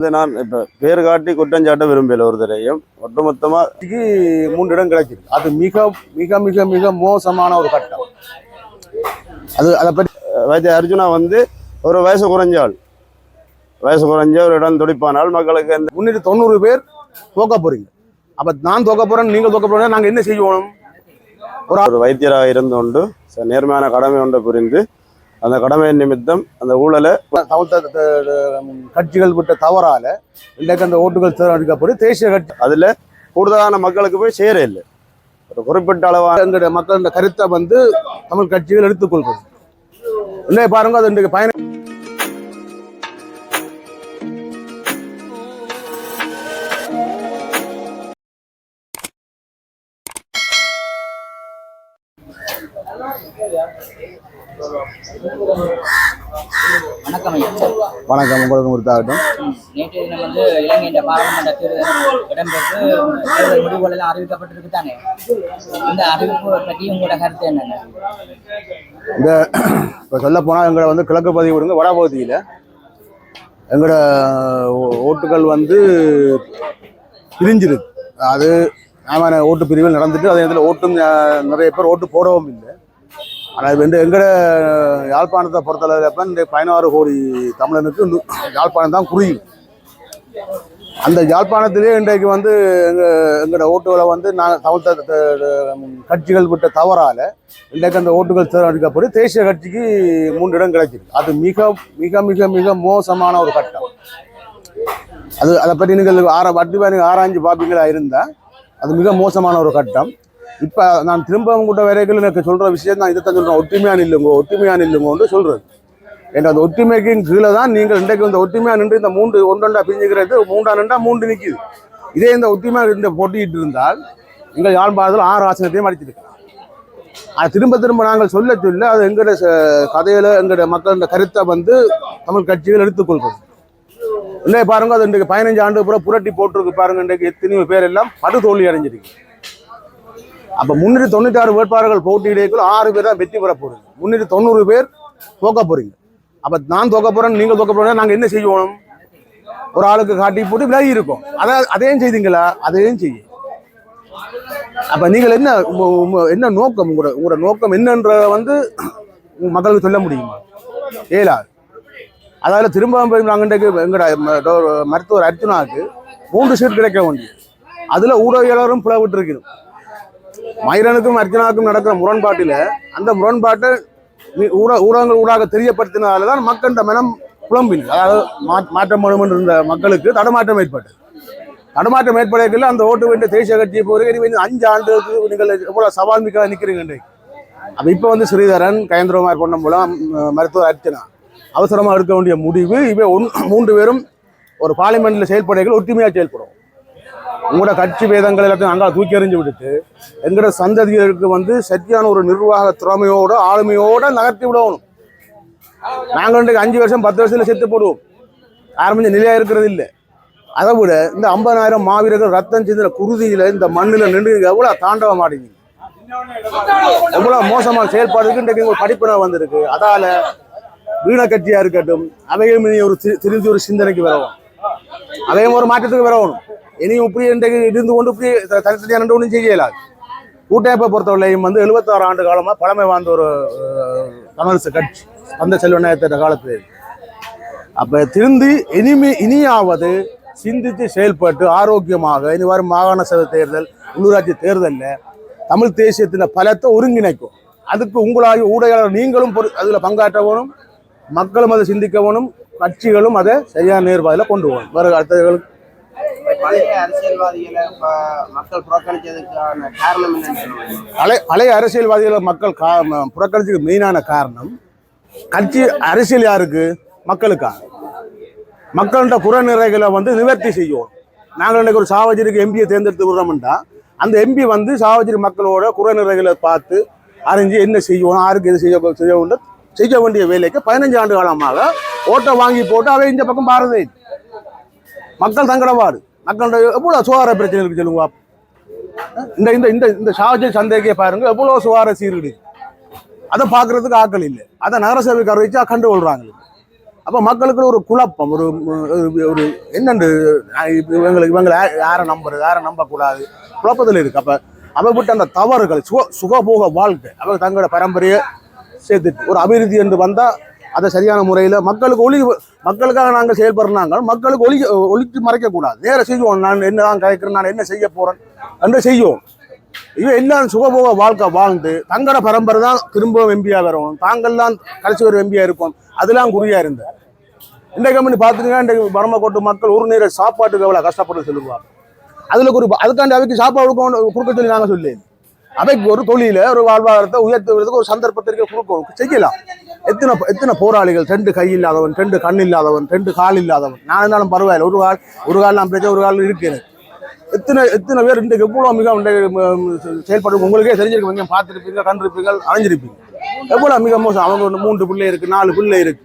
இது நான் இப்போ பேர் காட்டி குற்றஞ்சாட்ட விரும்பல ஒரு தடையும் ஒட்டுமொத்தமாக மூன்று இடம் கிடைச்சிருக்கு. அது மிக மிக மிக மிக மோசமான ஒரு கட்டம். அது அதை பற்றி வைத்திய அர்ஜுனா வந்து ஒரு வயசு குறைஞ்சாள் வயசு குறைஞ்ச ஒரு இடம் துடிப்பானால் மக்களுக்கு இந்த முன்னூற்றி தொண்ணூறு பேர் தோக்க போறீங்க. அப்ப நான் தோக்க போறேன் நீங்க தோக்க போறீங்க நாங்க என்ன செய்யணும் ஒரு வைத்தியராக இருந்து கொண்டு ச- நேர்மையான கடமை ஒன்றை புரிந்து அந்த கடமையின் நிமித்தம் அந்த ஊழலை கட்சிகள் விட்ட தவறால இன்றைக்கு அந்த ஓட்டுகள் தேர்ந்தெடுக்கப்பட்டு தேசிய கட்சி அதில் கூடுதலான மக்களுக்கு போய் சேர இல்லை. ஒரு குறிப்பிட்ட அளவான எங்களுடைய மக்கள் கருத்தை வந்து தமிழ் கட்சிகள் எடுத்துக்கொள்வது இல்லை பாருங்க அது இன்றைக்கு பயணம் வணக்கம். உங்களுக்கு உறுத்தாகட்டும் நேற்று தினம் வந்து இலங்கையின் பாராளுமன்ற தேர்தல் இடம்பெற்று தேர்தல் முடிவுகள் எல்லாம் அறிவிக்கப்பட்டிருக்கு தானே இந்த அறிவிப்பு பற்றி உங்களோட கருத்து என்னங்க? இந்த இப்போ சொல்ல போனால் எங்களை வந்து கிழக்கு பகுதி விடுங்க வட பகுதியில். எங்களோட ஓட்டுகள் வந்து பிரிஞ்சிருக்கு அது ஆமான ஓட்டு பிரிவில் நடந்துட்டு அதே நேரத்தில் ஓட்டும் நிறைய பேர் ஓட்டு போடவும் இல்லை. ஆனால் இப்போ வந்து எங்கட யாழ்ப்பாணத்தை பொறுத்தளவில் இப்போ இந்த பதினாறு கோடி தமிழனுக்கு யாழ்ப்பாணம் தான் குறியும் அந்த யாழ்ப்பாணத்திலே இன்றைக்கு வந்து எங்கள் எங்களோட ஓட்டுகளை வந்து நாங்கள் தமிழ் கட்சிகள் விட்ட தவறால் இன்றைக்கு அந்த ஓட்டுகள் தேர்ந்தெடுக்கப்பட்டு தேசிய கட்சிக்கு மூன்று இடம் கிடைச்சிருக்கு. அது மிக மிக மிக மிக மோசமான ஒரு கட்டம். அது அதை பற்றி நீங்கள் ஆரா வட்டி நீங்கள் ஆராய்ஞ்சு பார்ப்பீங்களா இருந்தால் அது மிக மோசமான ஒரு கட்டம். இப்போ நான் திரும்பவும் கூட வரைக்கும் எனக்கு சொல்கிற விஷயம் தான் இதை தான் சொல்கிறேன் ஒற்றுமையா நில்லுங்க ஒற்றுமையா நில்லுங்கன்னு சொல்கிறது என்ற அந்த ஒற்றுமைக்கு கீழே தான் நீங்கள் இன்றைக்கு இந்த ஒற்றுமையா நின்று இந்த மூன்று ஒன்றொண்டா பிரிஞ்சுக்கிறது. மூன்றா நின்றா மூன்று நிற்குது இதே இந்த ஒற்றுமையாக இந்த போட்டிக்கிட்டு இருந்தால் எங்கள் யாழ்ப்பாணத்தில் ஆறு ஆசனத்தையும் அடிச்சிருக்கலாம் அது திரும்ப திரும்ப நாங்கள் சொல்ல சொல்ல அது எங்களோட ச- கதையில எங்களோட மக்கள் இந்த கருத்தை வந்து தமிழ் கட்சிகள் எடுத்துக்கொள்கிறது இல்லை பாருங்க அது இன்றைக்கு பதினஞ்சு ஆண்டு பூரா புரட்டி போட்டிருக்கு பாருங்க இன்றைக்கு எத்தனையோ பேர் எல்லாம் படு தோல்வி அடைஞ்சிருக்கு அப்ப முன்னூற்றி தொண்ணூற்றி ஆறு வேட்பாளர்கள் போட்டியிடைக்குள்ள ஆறு பேர் தான் வெற்றி பெற போறீங்க. முன்னூற்றி தொண்ணூறு பேர் தோக்க போறீங்க. அப்ப நான் தோக்க போறேன் நீங்க தோக்க போறீங்க நாங்க என்ன செய்யணும் ஒரு ஆளுக்கு காட்டி போட்டு விலகி இருக்கோம். அதை அதையும் செய்தீங்களா? அதையும் செய்ய. அப்ப நீங்கள் என்ன என்ன நோக்கம்? உங்களோட உங்களோட நோக்கம் என்னன்ற வந்து மக்களுக்கு சொல்ல முடியுமா? ஏலாது அதால திரும்ப போய் நாங்கள் இன்றைக்கு மருத்துவர் அர்ஜுனாவுக்கு மூன்று சீட் கிடைக்க வேண்டியது. அதுல ஊடகவியலாளரும் பிளவிட்டு இருக்கணும் மைரனுக்கும் அர்ஜுனாவுக்கும் நடக்கிற முரண்பாட்டில அந்த முரண்பாட்டை ஊட ஊடகங்கள் ஊடாக தெரியப்படுத்தினால தான் மனம் புலம்பின் அதாவது மாற்றம் வேணும் இருந்த மக்களுக்கு தடுமாற்றம் ஏற்பட்டது. தடுமாற்றம் ஏற்படையில் அந்த ஓட்டு வேண்டிய தேசிய கட்சியை போகிற அஞ்சு ஆண்டுகளுக்கு நீங்கள் எவ்வளவு சவால் மிக்க நிற்கிறீங்க அப்ப இப்ப வந்து ஸ்ரீதரன் கயந்திரகுமார் பொன்னம்பலம் ம- மருத்துவர் அர்ச்சனா அவசரமா எடுக்க வேண்டிய முடிவு இவை ஒன் மூன்று பேரும் ஒரு பார்லிமெண்ட்ல செயல்படைகள் ஒற்றுமையா செயல்படும். உங்களோட கட்சி வேதங்கள் எல்லாத்தையும் அங்கே தூக்கி எறிஞ்சு விட்டுட்டு எங்களோட சந்ததிகளுக்கு வந்து சரியான ஒரு நிர்வாக திறமையோட ஆளுமையோட நகர்த்தி விடணும். நாங்கள் இன்றைக்கு அஞ்சு வருஷம் பத்து வருஷத்துல செத்து போடுவோம். ஆரம்பிச்ச நிலையா இருக்கிறது இல்லை. அதை விட இந்த ஐம்பதாயிரம் மாவீரர்கள் ரத்தம் செஞ்ச குருதியில இந்த மண்ணில் நின்று எவ்வளவு தாண்டவ மாட்டேங்குது எவ்வளவு மோசமான செயல்பாடுக்கு இன்றைக்கு ஒரு படிப்பினை வந்திருக்கு. அதால வீண கட்சியா இருக்கட்டும் அவையும் இனி ஒரு தி- திரும்பி ஒரு சிந்தனைக்கு வரவும். அவையும் ஒரு மாற்றத்துக்கு வரணும் இனியும் இப்படி இருந்து கொண்டு இப்படி தனித்தனியாக ரெண்டு ஒன்றும் செய்யலாது கூட்டமைப்பை பொறுத்தவரையும் வந்து எழுபத்தாறு ஆண்டு காலமாக பழமை வாழ்ந்த ஒரு அஹ், கட்சி அந்த செல்வநாயகத்திட்ட காலத்தில் அப்போ திருந்தி இனிமே இனியாவது சிந்தித்து செயல்பட்டு ஆரோக்கியமாக இனி வரும் மாகாண சபை தேர்தல் உள்ளூராட்சி தேர்தலில் தமிழ் தேசியத்தின் பலத்தை ஒருங்கிணைக்கும். அதுக்கு உங்களாகி ஊடகங்கள் நீங்களும் பொரு அதில் பங்காற்றவனும் மக்களும் அதை சிந்திக்கவனும் கட்சிகளும் அதை சரியான நேர்பாதையில் கொண்டு போகணும். வேறு அடுத்தவர்களுக்கு பழைய அரசியல்வாதிகளை மக்கள் காரணம் பழைய பழைய அரசியல்வாதிகளை மக்கள் கா புறக்கணிச்சதுக்கு மெயினான காரணம் கட்சி அரசியல் யாருக்கு? மக்களுக்கா மக்கள்கிட்ட புறநிறைகளை வந்து நிவர்த்தி செய்யணும். நாங்கள் இன்னைக்கு ஒரு சாவஜரிக்கு எம்பியை தேர்ந்தெடுத்து விடுறோம்டா அந்த எம்பி வந்து சாவஜரி மக்களோட குறைநிறைகளை பார்த்து அறிஞ்சு என்ன செய்யணும் யாருக்கு எது செய்ய செய்ய வேண்டும் செய்ய வேண்டிய வேலைக்கு பதினஞ்சு ஆண்டு காலமாக ஓட்டை வாங்கி போட்டு அவை இந்த பக்கம் பாரதே மக்கள் தங்கடவாடு மக்களோட எவ்வளோ சுகாதார பிரச்சனை இருக்கு சொல்லுங்க இந்த இந்த இந்த இந்த ஷாஜி சந்தைக்கே பாருங்க எவ்வளவு சுகாதார சீர்கேடு. அதை பார்க்கறதுக்கு ஆட்கள் இல்லை. அதை நகரசபை அறிவிச்சா கண்டு கொள்றாங்க அப்போ மக்களுக்கு ஒரு குழப்பம் ஒரு ஒரு- ஒரு என்னண்டு இவங்களுக்கு இவங்களை யாரை நம்புறது யாரை நம்பக்கூடாது? குழப்பத்தில் இருக்கு. அப்போ அவ விட்டு அந்த தவறுகள் சுக சுகபோக வாழ்க்கை அவங்க தங்களோட பரம்பரையை சேர்த்துட்டு ஒரு அபிவிருத்தி என்று வந்தால் அதை சரியான முறையில் மக்களுக்கு ஒளி மக்களுக்காக நாங்கள் செயல்படுறாங்க மக்களுக்கு ஒளி ஒழித்து மறைக்கக்கூடாது. நேர செய்வோம். நான் என்னதான் கேட்குறேன் நான் என்ன செய்ய போகிறேன் என்று செய்வோம். இவன் எல்லாம் சுகபோக வாழ்க்கை வாழ்ந்து தங்கட பரம்பரை தான் திரும்பவும் எம்பியாக வரணும் தாங்கள் தான் கடைசி ஒரு எம்பியாக இருப்போம் அதெல்லாம் குறியாக இருந்தேன் இன்றைக்கு கம்பெனி பார்த்துட்டீங்கன்னா இன்றைக்கு பரமக்கோட்டு மக்கள் ஒரு நேர சாப்பாட்டுக்கு எவ்வளோ கஷ்டப்பட்டு சொல்லுவாங்க. அதில் குறிப்பாக அதுக்காண்டி அவைக்கு சாப்பாடு கொடுக்க சொல்லி நாங்கள் சொல்லி அவைக்கு ஒரு தொழில ஒரு வாழ்வாதாரத்தை உயர்த்துவதற்கு ஒரு சந்தர்ப்பத்திற்கு கொடுக்கணும் செய்யலாம். எத்தனை எத்தனை போராளிகள் ரெண்டு கை இல்லாதவன் ரெண்டு கண் இல்லாதவன் ரெண்டு கால் இல்லாதவன். நான் இருந்தாலும் பரவாயில்ல. ஒரு கால் ஒரு கால் நான் பிரச்சனை ஒரு கால் இருக்கு எத்தனை எத்தனை பேர் இன்றைக்கு எவ்வளோ மிக இன்றைக்கு, உங்களுக்கே தெரிஞ்சிருக்கும். நீங்கள் பார்த்துருப்பீங்க கண்டிருப்பீங்க அணைஞ்சிருப்பீங்க எவ்வளோ மிக மோசம். அவங்க ஒன்று மூன்று பிள்ளை இருக்கு நாலு பிள்ளை இருக்கு.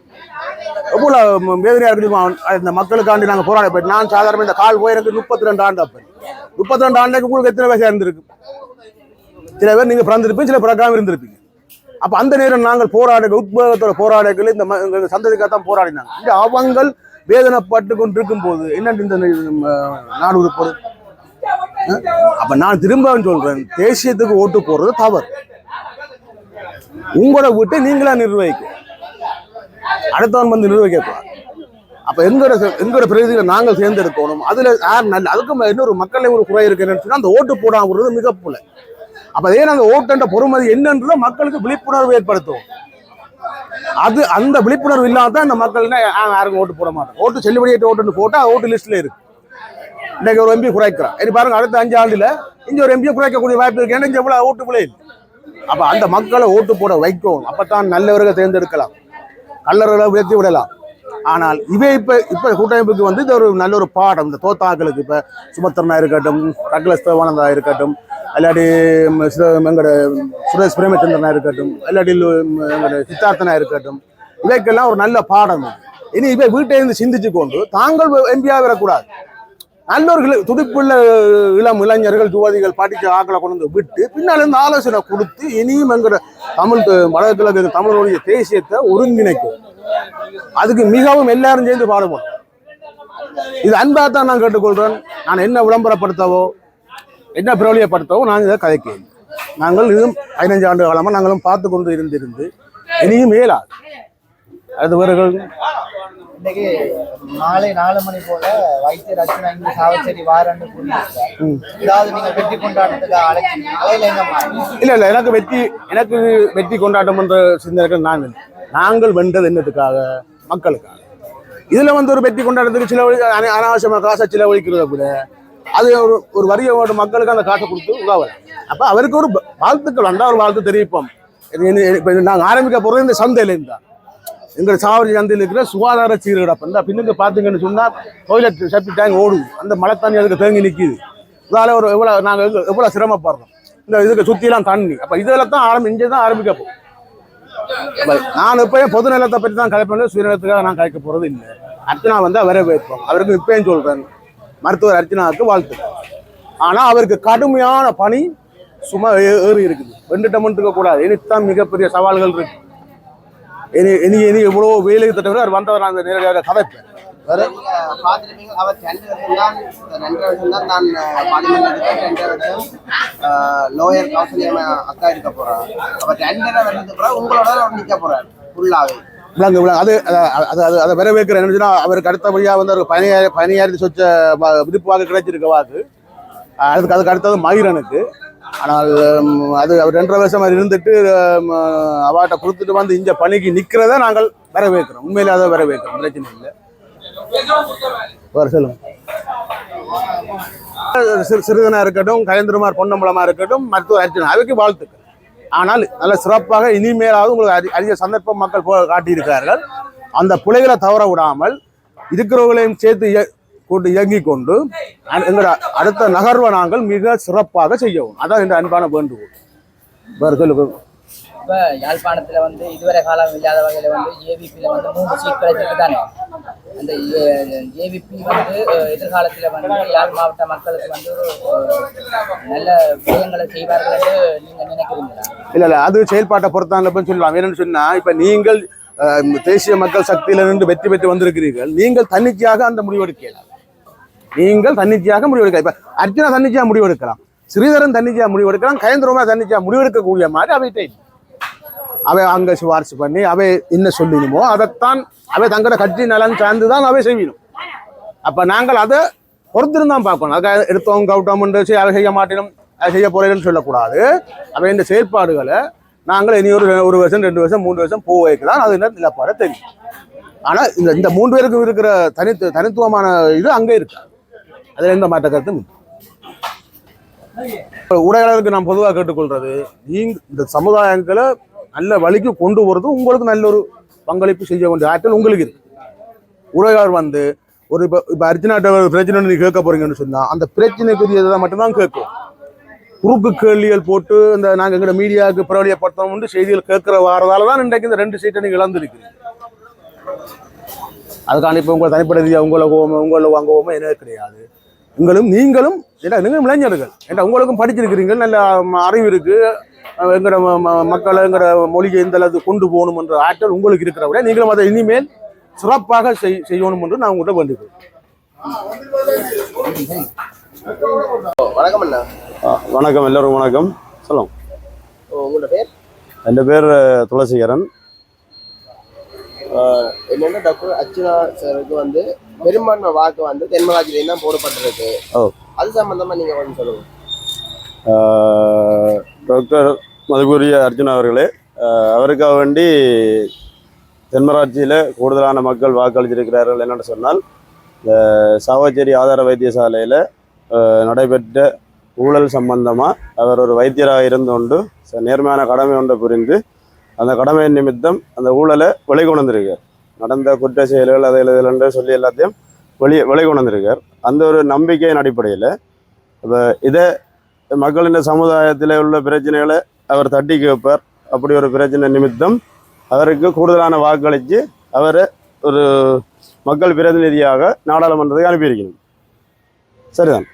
எவ்வளோ வேதனையாக இருக்குது இந்த மக்களுக்காண்டி நாங்கள் போராட போயிட்டு. நான் சாதாரண இந்த கால் போயிருக்கு முப்பத்தி ரெண்டு ஆண்டு அப்போ. முப்பத்தி ரெண்டு ஆண்டுக்கு உங்களுக்கு எத்தனை வயசா இருந்திருக்கு சில பேர் நீங்க பிறந்திருப்பீங்க சில பிறக்காம இருந்திருப்பீங்க. அப்போ அந்த நேரம் நாங்கள் போராட உத்வேகத்தோட போராடங்கள் இந்த சந்ததிக்காக தான் போராடினாங்க. இந்த அவங்கள் வேதனைப்பட்டு கொண்டு போது என்ன இந்த நாடு உறுப்பது அப்போ நான் திரும்ப சொல்கிறேன் தேசியத்துக்கு ஓட்டு போடுறது தவறு. உங்களோட வீட்டை நீங்களா நிர்வகிக்க. அடுத்தவன் வந்து நிர்வகிக்க அப்போ எங்களோட எங்களோட பிரதிநிதிகளை நாங்கள் தேர்ந்தெடுக்கணும். அதுல யார் நல்ல அதுக்கு இன்னொரு மக்களை ஒரு குறை இருக்குன்னு சொன்னால் அந்த ஓட்டு போடாமல் விடுறது மிக அப்ப அதே அந்த ஓட்டுன்ற பொறுமதி என்னன்றதை மக்களுக்கு விழிப்புணர்வு ஏற்படுத்தும் அது அந்த விழிப்புணர்வு இல்லாம தான் இந்த மக்கள் யாருக்கும் ஓட்டு போட மாட்டோம் ஓட்டு செல்லுபடியேற்ற ஓட்டுன்னு போட்டால் ஓட்டு லிஸ்ட்ல இருக்கு. இன்னைக்கு ஒரு எம்பி குறைக்கிறான் இனி பாருங்க அடுத்த அஞ்சு ஆண்டுல இங்க ஒரு எம்பியை குறைக்கக்கூடிய வாய்ப்பு இருக்கு. ஏன்னா இங்க எவ்வளவு ஓட்டுக்குள்ளே இல்லை. அப்ப அந்த மக்களை ஓட்டு போட வைக்கும். அப்பதான் நல்லவர்கள் தேர்ந்தெடுக்கலாம். கல்லர்களை உயர்த்தி விடலாம். ஆனால் இவை இப்ப இப்ப கூட்டமைப்புக்கு வந்து இது ஒரு நல்ல ஒரு பாடம். இந்த தோத்தாக்களுக்கு இப்ப சுமத்திரனா இருக்கட்டும் டக்ளஸ் தேவானந்தா இருக்கட்டும் இல்லாட்டி ம், எங்கட சுரேஷ் பிரேமச்சந்திரனா இருக்கட்டும் இல்லாட்டி எங்களோட சித்தார்த்தனா இருக்கட்டும் இவைக்கெல்லாம் ஒரு நல்ல பாடம். இனி இவை வீட்டை இருந்து சிந்திச்சு கொண்டு தாங்கள் எம்பியா வரக்கூடாது. ஒரு துடிப்புள்ள இளம் இளைஞர்கள் யுவதிகள் பாட்டி ஆக்களை கொண்டு வந்து விட்டு பின்னால் இருந்து ஆலோசனை கொடுத்து இனியும் எங்கிற தமிழ் வடகிழக்கு தமிழருடைய தேசியத்தை ஒருங்கிணைக்கும். அதுக்கு மிகவும் எல்லாரும் சேர்ந்து பாடுபடும் இது அன்பாக தான் நான் கேட்டுக்கொள்றேன் நான் என்ன விளம்பரப்படுத்தவோ என்ன பிரபலியப்படுத்தவோ நான் இதை கதைக்கிறேன். நாங்கள் இதுவும் பதினஞ்சு ஆண்டு காலமாக நாங்களும் பார்த்து கொண்டு இருந்திருந்து இனியும் மேலாது அடுத்தவர்கள் இன்னைக்கு மாலை நாலு மணி போல வைத்தியர் அர்ச்சனா இங்க சாவச்சேரி வாரன்னு ஏதாவது நீங்க வெற்றி கொண்டாட்டத்துக்கு இல்ல இல்ல எனக்கு வெற்றி எனக்கு வெற்றி கொண்டாட்டம் என்ற நான் இல்லை. நாங்கள் வென்றது என்னத்துக்காக? மக்களுக்காக. இதுல வந்து ஒரு வெற்றி கொண்டாட்டத்துக்கு சில அனாவசியமா காசை செலவழிக்கிறத விட அது ஒரு ஒரு வரிய மக்களுக்கு அந்த காசை கொடுத்து உதவலாம் அப்ப அவருக்கு ஒரு வாழ்த்துக்கள் வந்தா ஒரு வாழ்த்து தெரிவிப்போம். நாங்கள் ஆரம்பிக்க போறது இந்த சந்தையிலேருந்து தான். எங்கள் சாவரி சந்தையில் இருக்கிற சுகாதார சீர்கிடப்பு இந்த பின்னுக்கு பார்த்தீங்கன்னு சொன்னால் டாய்லெட் செப்டி டேங்க் ஓடுது. அந்த மழை தண்ணி அதுக்கு தேங்கி நிற்கிது இதால ஒரு எவ்வளவு நாங்கள் எவ்வளோ எவ்வளவு சிரமப்படுறோம். இந்த இதுக்கு சுத்திலாம் தண்ணி. அப்போ இதில் தான் ஆரம்பி இங்கே தான் ஆரம்பிக்க போகும் நான் எப்பயும் பொது நிலத்தை பற்றி தான் கலைப்பேன். சுயநிலத்துக்காக நான் கலைக்க போறது இல்லை. அர்ச்சனா வந்து வரவேற்போம். அவருக்கு இப்பயும் சொல்றேன். மருத்துவர் அர்ச்சனாவுக்கு வாழ்த்து. ஆனால் அவருக்கு கடுமையான பணி சும்மா ஏறி இருக்குது. வெண்டுட்டமன் இருக்க இனித்தான் மிகப்பெரிய சவால்கள் இருக்கு. இனி இனி இனி எவ்வளோ வேலை திட்டம் அவர் வந்தவர் அந்த நேரடியாக கதைப்பேன். நீங்க பார்த்திருப்பீங்க ரெண்டு தான் நான் ரெண்டு வருஷம் லோயர் கௌசல்யம் அக்கா இருக்க போறாங்க அப்ப ரெண்டரை வருஷத்துக்கு பிறகு உங்களோட அவர் நிக்க போறாரு ஃபுல்லாவே விளங்கு விளங்கு அது அது- அது அது அதை வரவேற்கிற என்னச்சுன்னா அவருக்கு அடுத்தபடியாக வந்து ஒரு பதினாயிரம் பதினாயிரத்தி சொச்ச வ- வாக்கு கிடைச்சிருக்க வாக்கு. அதுக்கு அதுக்கு அடுத்தது மகிரனுக்கு ஆனால் அது அவர் ரெண்டரை வருஷம் அவர் இருந்துட்டு அவாட்ட கொடுத்துட்டு வந்து இந்த பணிக்கு நிற்கிறத நாங்கள் வரவேற்கிறோம். உண்மையிலே அதை வரவேற்கிறோம். பிரச்சனை இல்லை. வேறு சொல்லுங்க. சிறு சிறுதனா இருக்கட்டும் கயந்திரமார் பொன்னம்பலமா இருக்கட்டும் மருத்துவ அர்ச்சனை அவைக்கு வாழ்த்துக்கள். ஆனால் நல்ல சிறப்பாக இனிமேலாவது உங்களுக்கு அதிக சந்தர்ப்பம் மக்கள் போ- காட்டியிருக்கிறார்கள். அந்த பிள்ளைகளை தவற விடாமல் இருக்கிறவர்களையும் சேர்த்து கொண்டு இயங்கிக் கொண்டு எங்களோட அடுத்த நகர்வை நாங்கள் மிக சிறப்பாக செய்யவும். அதான் இந்த அன்பான வேண்டுகோள். இப்ப யாழ்ப்பாணத்துல வந்து இதுவரை காலம் இல்லாத வகையில வந்து ஏவிபியில வந்து மூணு சீட் கிடைச்சிருக்கு தானே? அந்த ஏவிபி வந்து எதிர்காலத்துல வந்து யாழ் மாவட்ட மக்களுக்கு வந்து நல்ல விஷயங்களை செய்வார்கள் என்று நீங்க நினைக்கிறீங்களா? இல்ல இல்ல அது செயல்பாட்டை பொறுத்தான் சொல்லலாம். என்னன்னு சொன்னா இப்ப நீங்கள் அஹ், தேசிய மக்கள் சக்தியில நின்று வெற்றி பெற்று வந்திருக்கிறீர்கள். நீங்கள் தன்னிச்சையாக அந்த முடிவெடுக்கலாம். நீங்கள் தன்னிச்சையாக முடிவெடுக்கலாம். இப்ப அர்ஜுனா தன்னிச்சையாக முடிவெடுக்கலாம். ஸ்ரீதரன் தன்னிச்சையாக முடிவெடுக்கலாம் கயந்திரமா தன்னிச்சையாக முடிவெடுக்கக்கூடிய மாதிரி அவைகிட்ட அவை அங்க சிபாரிசு பண்ணி அவை என்ன சொல்லினுமோ அதைத்தான் அவை தங்களோட கட்சி நலன் சார்ந்து தான் அவை செய்யணும். அப்ப நாங்கள் அதை பொறுத்திருந்தான் பார்க்கணும். அதை எடுத்தோம் கவுட்டோம் என்று அதை செய்ய மாட்டேனும் அதை செய்ய போறேன்னு சொல்லக்கூடாது. அவை இந்த செயற்பாடுகளை நாங்கள் இனி ஒரு ஒரு வருஷம் ரெண்டு வருஷம் மூன்று வருஷம் போக வைக்கலாம். அது என்ன நிலப்பாட தெரியும். ஆனா இந்த இந்த மூன்று பேருக்கும் இருக்கிற தனித்து தனித்துவமான இது அங்கே இருக்கு. அதில் எந்த மாற்ற கருத்தும் உடையாளருக்கு நான் பொதுவாக கேட்டுக்கொள்றது நீங்க இந்த சமுதாயங்களை நல்ல வழிக்கு கொண்டு வரதும் உங்களுக்கு நல்ல ஒரு பங்களிப்பு செய்ய வேண்டிய ஆற்றல் உங்களுக்கு இருக்கு. வந்து ஒரு இப்போ இப்போ அர்ஜுனாட்ட பிரச்சனை நீ கேட்க போறீங்கன்னு சொன்னா அந்த பிரச்சனைக்குரியதை மட்டும்தான் கேட்கும். குறுக்கு கேள்விகள் போட்டு இந்த நாங்கள் எங்களோட மீடியாவுக்கு பிரபலியப்படுத்தணும்னு செய்திகள் கேட்கிற வாரதால தான் இன்றைக்கு இந்த ரெண்டு சீட்டை நீங்கள் இழந்திருக்கிறீங்க. அதுக்கான இப்போ உங்களை தனிப்பட்ட ரீதியாக உங்களை கோவம் உங்களை வாங்குவோமோ என்ன கிடையாது. உங்களும் நீங்களும் நீங்களும் இளைஞர்கள். ஏன்னா உங்களுக்கும் படிச்சிருக்கிறீங்க நல்ல அறிவு இருக்கு. ம- மக்களை எங்களோட மொழியை இந்த அளவுக்கு கொண்டு போகணும்ன்ற ஆற்றல் உங்களுக்கு இருக்கிற விட நீங்களும் அதை இனிமேல் சிறப்பாக செய் செய்யணும் என்று நான் உங்கள்கிட்ட வேண்டிக்கிறேன். வணக்கம் அண்ணா. வணக்கம் எல்லோரும் வணக்கம். சொல்லுங்க. உங்களோட பேர்? என் பேர் துளசிகரன். என்னென்ன டாக்டர்? அர்ச்சுனா சாருக்கு வந்து பெரும்பான்மை வாக்கு வந்து தென்மராஜிலேயும் தான் போடப்பட்டிருக்கு. ஓ. அது சம்பந்தமா நீங்க கொஞ்சம் சொல்லுங்க. டாக்டர் மதுக்குரிய அர்ஜுன் அவர்களே அவருக்காக வேண்டி தென்மராட்சியில் கூடுதலான மக்கள் வாக்களித்திருக்கிறார்கள் என்னென்னு சொன்னால் இந்த சாவச்சேரி ஆதார வைத்தியசாலையில் நடைபெற்ற ஊழல் சம்பந்தமாக அவர் ஒரு வைத்தியராக இருந்து கொண்டு நேர்மையான கடமை ஒன்றை புரிந்து அந்த கடமையின் நிமித்தம் அந்த ஊழலை வெளிக்கொண்டிருக்கார் நடந்த குற்ற செயல்கள் அதில் இதில் சொல்லி எல்லாத்தையும் வெளியே வந்திருக்கார் அந்த ஒரு நம்பிக்கையின் அடிப்படையில் இப்போ இதை மக்களின் சமுதாயத்தில் உள்ள பிரச்சனைகளை அவர் தட்டி கேட்பார். அப்படி ஒரு பிரச்சனை நிமித்தம் அவருக்கு கூடுதலான வாக்களித்து அவரை ஒரு மக்கள் பிரதிநிதியாக நாடாளுமன்றத்துக்கு அனுப்பியிருக்கணும் சரிதான்.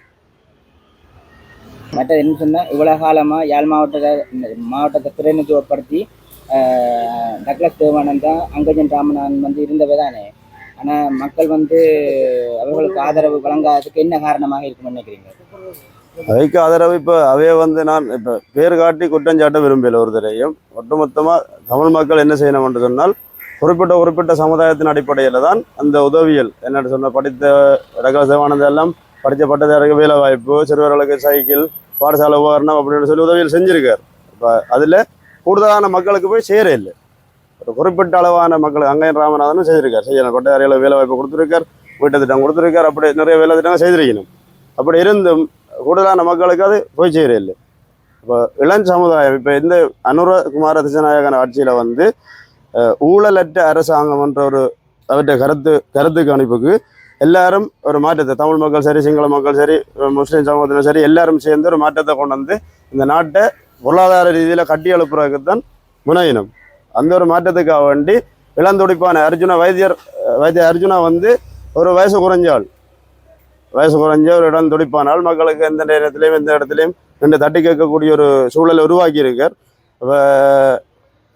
மற்றது என்ன சொன்னால் இவ்வளோ காலமாக யாழ் மாவட்டத்தை மாவட்டத்தை பிரதிநிதித்துவப்படுத்தி டக்ளஸ் தேவானந்தா அங்கஜன் ராமநாதன் வந்து இருந்தவை தானே ஆனால் மக்கள் வந்து அவர்களுக்கு ஆதரவு வழங்காததுக்கு என்ன காரணமாக இருக்கும்னு நினைக்கிறீங்க? அவைக்கு ஆதரவு இப்போ அவைய வந்து நான் இப்போ பேர் காட்டி குற்றஞ்சாட்ட விரும்பல ஒருத்தரையும் ஒட்டுமொத்தமாக தமிழ் மக்கள் என்ன செய்யணும் என்று சொன்னால் குறிப்பிட்ட குறிப்பிட்ட சமுதாயத்தின் அடிப்படையில் தான் அந்த உதவியல். என்னென்னு சொன்ன படித்த ரகல சிவானந்தம் எல்லாம் படித்த பட்டதாரிக்கு வேலை வாய்ப்பு சிறுவர்களுக்கு சைக்கிள் பாடசாலை உபகரணம் அப்படின்னு சொல்லி உதவியல் செஞ்சுருக்கார். இப்போ அதில் கூடுதலான மக்களுக்கு போய் சேர இல்லை. ஒரு குறிப்பிட்ட அளவான மக்கள் அங்கையன் ராமநாதனும் செய்திருக்கார். செய்யணும் பட்டதாரிகளுக்கு வேலை வாய்ப்பு கொடுத்துருக்கார் வீட்டு திட்டம் கொடுத்துருக்கார் அப்படி நிறைய வேலை திட்டங்கள் செய்திருக்கணும். அப்படி இருந்தும் கூடுதலான மக்களுக்கு அது போய் சேர இல்லை. இப்போ இளம் சமுதாயம் இப்போ இந்த அனுரகுமார திசநாயகன் ஆட்சியில் வந்து ஊழலற்ற அரசாங்கம் என்ற ஒரு அவற்றை கருத்து கருத்து கணிப்புக்கு எல்லாரும் ஒரு மாற்றத்தை தமிழ் மக்கள் சரி சிங்கள மக்கள் சரி முஸ்லீம் சமூகத்தினர் சரி எல்லாரும் சேர்ந்து ஒரு மாற்றத்தை கொண்டு வந்து இந்த நாட்டை பொருளாதார ரீதியில் கட்டி எழுப்புறதுக்கு தான் முனையினம் அந்த ஒரு மாற்றத்துக்காக வேண்டி இளந்துடிப்பான அர்ஜுனா வைத்தியர் வைத்திய அர்ஜுனா வந்து ஒரு வயசு குறைஞ்சாள் வயசு குறைஞ்ச ஒரு இடம் துடிப்பானால் மக்களுக்கு எந்த நேரத்திலையும் எந்த இடத்துலையும் நின்று தட்டி கேட்கக்கூடிய ஒரு சூழலை உருவாக்கியிருக்கார்.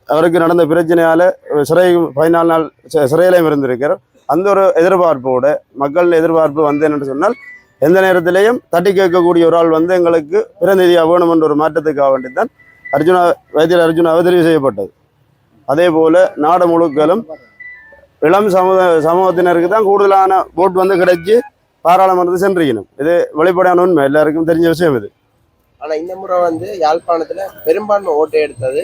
அவருக்கு நடந்த பிரச்சனையால் சிறை பதினாலு நாள் சிறையிலையும் இருந்திருக்கார். அந்த ஒரு எதிர்பார்ப்போட மக்கள் எதிர்பார்ப்பு வந்து என்னென்னு சொன்னால் எந்த நேரத்திலையும் தட்டி கேட்கக்கூடிய ஒரு ஆள் வந்து எங்களுக்கு பிரதிநிதியாக வேணும் என்ற ஒரு மாற்றத்துக்காக வேண்டித்தான் அர்ஜுனா வைத்தியர் அர்ஜுனாவை தெரிவு செய்யப்பட்டது. அதே போல நாடு முழுக்களும் இளம் சமூக சமூகத்தினருக்கு தான் கூடுதலான ஓட்டு வந்து கிடைச்சி பாராளுமன்றத்தை சென்றிருக்கணும். இது வெளிப்படையான உண்மை. எல்லாருக்கும் தெரிஞ்ச விஷயம் இது. ஆனா இந்த முறை வந்து யாழ்ப்பாணத்துல பெரும்பான்மை ஓட்டு எடுத்தது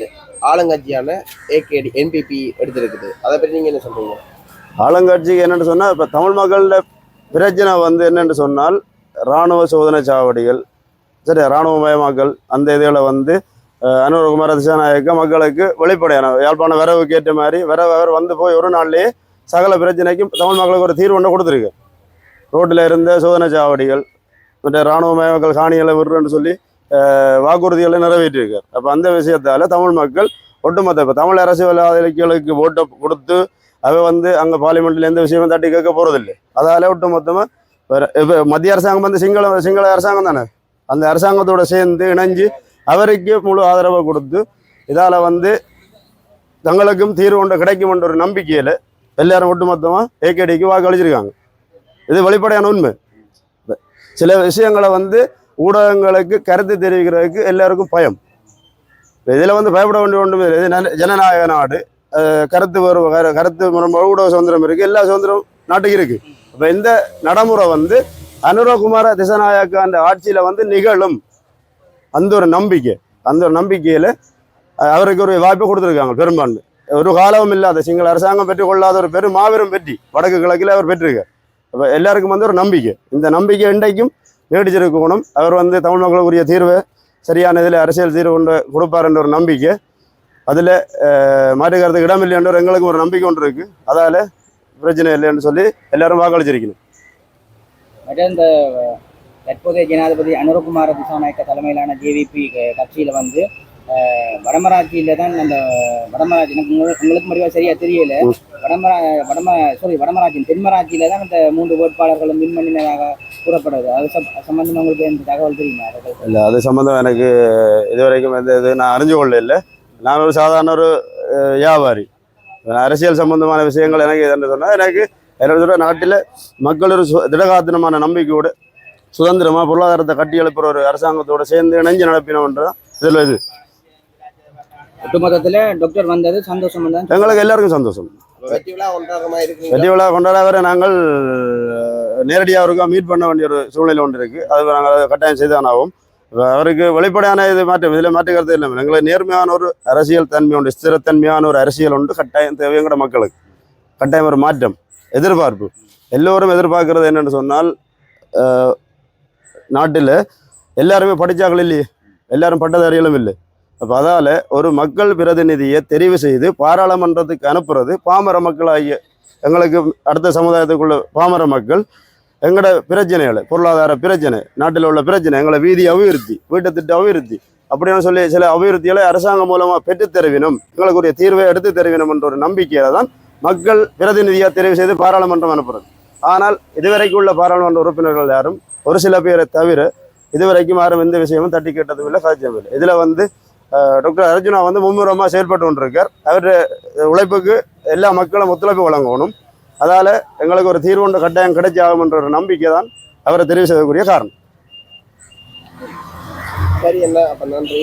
ஆளுங்கட்சியான ஏகேடி என்பிபி எடுத்திருக்குது. அதை பற்றி நீங்க என்ன சொல்றீங்க? ஆளுங்கட்சிக்கு என்னென்னு சொன்னால் இப்போ தமிழ் மக்களோட பிரச்சனை வந்து என்னென்று சொன்னால் இராணுவ சோதனை சாவடிகள் சரி இராணுவமயமாக்கல் அந்த இதில் வந்து அஹ், அனுரகுமார திசாநாயக்க மக்களுக்கு வெளிப்படையான யாழ்ப்பாணம் வரவுக்கு ஏற்ற மாதிரி வரவு அவர் வந்து போய் ஒரு நாள்லேயே சகல பிரச்சனைக்கும் தமிழ் மக்களுக்கு ஒரு தீர்வு ஒன்று கொடுத்துருக்கு. ரோட்டில் இருந்த சோதனை சாவடிகள் மற்ற இராணுவமயமாக்கல் காணிகளை விடுறேன்னு சொல்லி வாக்குறுதிகளை நிறைவேற்றியிருக்கார். அப்போ அந்த விஷயத்தால் தமிழ் மக்கள் ஒட்டுமொத்த இப்போ தமிழ் அரசியல்வாதிகளுக்கு ஓட்டை கொடுத்து அவன் வந்து அங்கே பார்லிமெண்ட்ல எந்த விஷயமும் தட்டி கேட்க போறதில்லை. அதால ஒட்டு மொத்தமாக இப்போ மத்திய அரசாங்கம் வந்து சிங்கள சிங்கள அரசாங்கம் தானே? அந்த அரசாங்கத்தோட சேர்ந்து இணைஞ்சு அவருக்கு முழு ஆதரவை கொடுத்து இதால வந்து தங்களுக்கும் தீர்வு ஒன்று கிடைக்கும்ன்ற ஒரு நம்பிக்கையில் எல்லாரும் ஒட்டுமொத்தமாக ஏகேடிக்கு வாக்களிச்சிருக்காங்க. இது வெளிப்படையான உண்மை. சில விஷயங்களை வந்து ஊடகங்களுக்கு கருத்து தெரிவிக்கிறதுக்கு எல்லாருக்கும் பயம். இதில் வந்து பயப்பட வேண்டிய ஒன்றுமே இல்லை. இது ஜனநாயக நாடு. கருத்து வேறு கரு- கருத்து ஊடக சுதந்திரம் இருக்குது எல்லா சுதந்திரம் நாட்டுக்கு இருக்குது இப்போ இந்த நடைமுறை வந்து அனுரகுமார திசநாயக்க அந்த ஆட்சியில் வந்து நிகழும். அந்த ஒரு நம்பிக்கை. அந்த ஒரு நம்பிக்கையில் அவருக்கு ஒரு வாய்ப்பு கொடுத்துருக்காங்க பெரும்பான்மை. ஒரு காலமும் இல்லாத சிங்கள அரசாங்கம் பெற்றுக்கொள்ளாத ஒரு பெரும் மாபெரும் வெற்றி. வடக்கு கிழக்கில் அவர் பெற்றிருக்கார். அப்போ எல்லாருக்கும் வந்து ஒரு நம்பிக்கை. இந்த நம்பிக்கை இன்றைக்கும் நீடிச்சிருக்கணும். அவர் வந்து தமிழ் மக்களுக்குரிய தீர்வை சரியான இதில் அரசியல் தீர்வு கொண்டு கொடுப்பார் என்ற ஒரு நம்பிக்கை. அதில் மாற்றுக்கிறதுக்கு இடமில்லை என்ற ஒரு எங்களுக்கும் ஒரு நம்பிக்கை ஒன்று இருக்குது அதால் பிரச்சனை இல்லைன்னு சொல்லி எல்லாரும் வாக்களிச்சிருக்கணும். மற்ற இந்த தற்போதைய ஜனாதிபதி அனுரகுமார திசாநாயக்க தலைமையிலான ஜேவிபி கட்சியில வந்து வடமராட்சியில தான் அந்த வடமராட்சி எனக்கு உங்களுக்கு முடிவா சரியா தெரியல. வடமரா வடம சாரி வடமராட்சி தென்மராட்சியில தான் அந்த மூன்று வேட்பாளர்களும் வின் பண்ணினதாக கூறப்படுது. அது சம்- சம்பந்தமா உங்களுக்கு இந்த தகவல் தெரியுமா? இல்லை அது சம்மந்தம் எனக்கு இதுவரைக்கும் எந்த இது நான் அறிஞ்சு கொள்ள இல்லை நான் ஒரு சாதாரண ஒரு வியாபாரி அரசியல் சம்பந்தமான விஷயங்கள் எனக்கு எதுன்னு சொன்னால் எனக்கு என்னோட நாட்டில் மக்கள் ஒரு சு- திடகாத்திரமான நம்பிக்கையோடு சுதந்திரமாக பொருளாதாரத்தை கட்டி எழுப்புற ஒரு அரசாங்கத்தோட சேர்ந்து இணைஞ்சு நடப்பினோன்றதான் இதில் இது ஒட்டுமொத்தத்துல டாக்டர் வந்தது சந்தோஷம் தான் எங்களுக்கு எல்லாருக்கும் சந்தோஷம் வெற்றி விழா கொண்டாட வரை நாங்கள் நேரடியாக அவருக்கா மீட் பண்ண வேண்டிய ஒரு சூழ்நிலை ஒன்று இருக்குது அது நாங்கள் கட்டாயம் செய்தான் ஆகும் அவருக்கு வெளிப்படையான இது மாற்றம் இதில் மாற்றிக்கிறது இல்லை. எங்களுக்கு நேர்மையான ஒரு அரசியல் தன்மை உண்டு ஸ்திரத்தன்மையான ஒரு அரசியல் உண்டு கட்டாயம் தேவைங்கிற மக்களுக்கு. கட்டாயம் ஒரு மாற்றம் எதிர்பார்ப்பு. எல்லோரும் எதிர்பார்க்கறது என்னென்னு சொன்னால் நாட்டில் எல்லாருமே படித்தாக்கள் இல்லையே. எல்லாரும் பட்டதாரிகளும் இல்லை. அப்போ அதால் ஒரு மக்கள் பிரதிநிதியை தெரிவு செய்து பாராளுமன்றத்துக்கு அனுப்புறது பாமர மக்களாகிய எங்களுக்கு அடுத்த சமுதாயத்துக்குள்ள பாமர மக்கள் எங்களோட பிரச்சனைகளை பொருளாதார பிரச்சனை நாட்டில் உள்ள பிரச்சனை எங்களை வீதி அபிவிருத்தி வீட்டு திட்ட அபிவிருத்தி அப்படின்னு சொல்லி சில அபிவிருத்திகளை அரசாங்கம் மூலமாக பெற்றுத் தருவினும் எங்களுக்குரிய தீர்வை எடுத்து தருவினும் என்ற ஒரு நம்பிக்கையில தான் மக்கள் பிரதிநிதியாக தெரிவு செய்து பாராளுமன்றம் அனுப்புறது. ஆனால் இதுவரைக்கும் உள்ள பாராளுமன்ற உறுப்பினர்கள் யாரும் ஒரு சில பேரை தவிர இதுவரைக்கும் யாரும் எந்த விஷயமும் தட்டி கேட்டதும் இல்லை சாத்தியம் இல்லை. இதில் வந்து டாக்டர் அர்ஜுனா வந்து மும்முரமாக செயல்பட்டு கொண்டிருக்கார். அவர் உழைப்புக்கு எல்லா மக்களும் ஒத்துழைப்பு வழங்கணும். அதால் எங்களுக்கு ஒரு தீர்வுண்ட கட்டாயம் கட்டாயம் கிடைச்சாகும்ன்ற ஒரு நம்பிக்கை தான் அவரை தெரிவு செய்யக்கூடிய காரணம். சரி என்ன? அப்ப நன்றி.